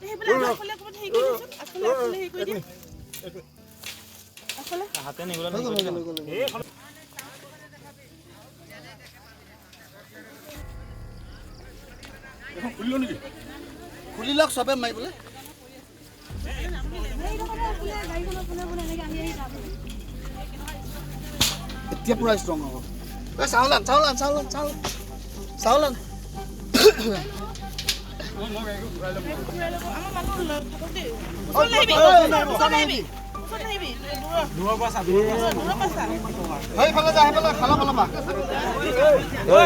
সেইফালে আগফালে অকণমান হেৰি কৰি দিয়কচোন। আগফালে আগফালে হেৰি কৰি দিয়ক। আগফালে হাতে নিবলৈ খুলি লওক চবে মাৰিবলৈ এতিয়া পূৰা ষ্ট্ৰং হ'ব এই চাউল আন চাউল আন চাউল আন চাউল চাউল আন ঘূৰাই ল'ব। আমাৰ মানুহ ল- থাকক দেই। ওচৰত নাহিবি, ওচৰত নাহিবি। ওচৰত নাহিবি। দূৰৰ- দূৰৰ পৰা চাবি দূৰৰ পৰা চা। সেইফালে যা সেইফালে খালা ঐ,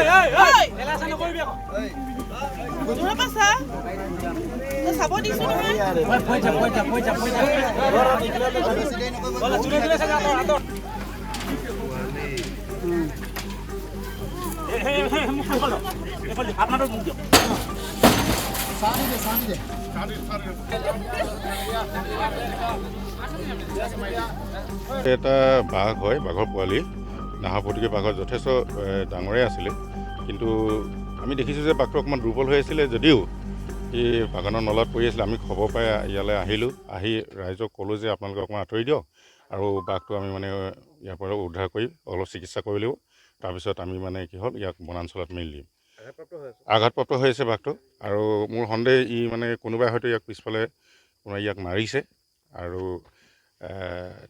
এটা বাঘ হয়, বাঘৰ পোৱালি। নাহৰপুতিকে বাঘৰ যথেষ্ট ডাঙৰে আছিলে। কিন্তু আমি দেখিছোঁ যে বাঘটো অকণমান দুৰ্বল হৈ আছিলে যদিও সি বাগানৰ নলাত পৰি আছিলে আমি খবৰ পাই ইয়ালৈ আহিলোঁ। আহি ৰাইজক ক'লোঁ যে আপোনালোকে অকণমান আঁতৰি দিয়ক আৰু বাঘটো আমি মানে ইয়াৰ পৰা উদ্ধাৰ কৰি অলপ চিকিৎসা কৰি লাগিব তাৰপিছত আমি মানে কি হ'ল ইয়াক বনাঞ্চলত মেলি দিম। আঘাতপ্ৰাপ্ত হৈ আছে? বাঘটো। আৰু মোৰ সন্দেহ ই মানে কোনোবাই হয়তো ইয়াক পিছফালে কোনোবাই ইয়াক মাৰিছে। আৰু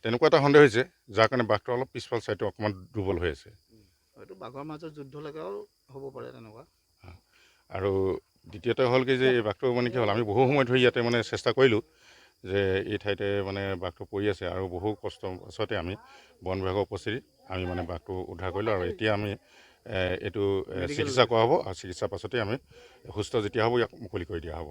তেনেকুৱা এটা সন্দেহ হৈছে যাৰ কাৰণে বাঘটো অলপ পিছফাল ছাইডটো অকণমান দুৰ্বল হৈ আছে। হয়তো বাঘৰ মাজত যুদ্ধলৈকেও হ'ব পাৰে তেনেকুৱা। আৰু দ্বিতীয়তে হ'ল কি যে এই বাঘটো মানে কি হ'ল আমি বহু সময় ধৰি ইয়াতে মানে চেষ্টা কৰিলোঁ যে এই ঠাইতে মানে বাঘটো পৰি আছে আৰু বহু কষ্ট পাছতে আমি বন বিভাগৰ উপস্থিতি আমি মানে বাঘটো উদ্ধাৰ কৰিলোঁ আৰু এতিয়া আমি এইটো চিকিৎসা কৰা হ'ব আৰু চিকিৎসাৰ পাছতে আমি সুস্থ যেতিয়া হ'ব ইয়াক মুকলি কৰি দিয়া হ'ব।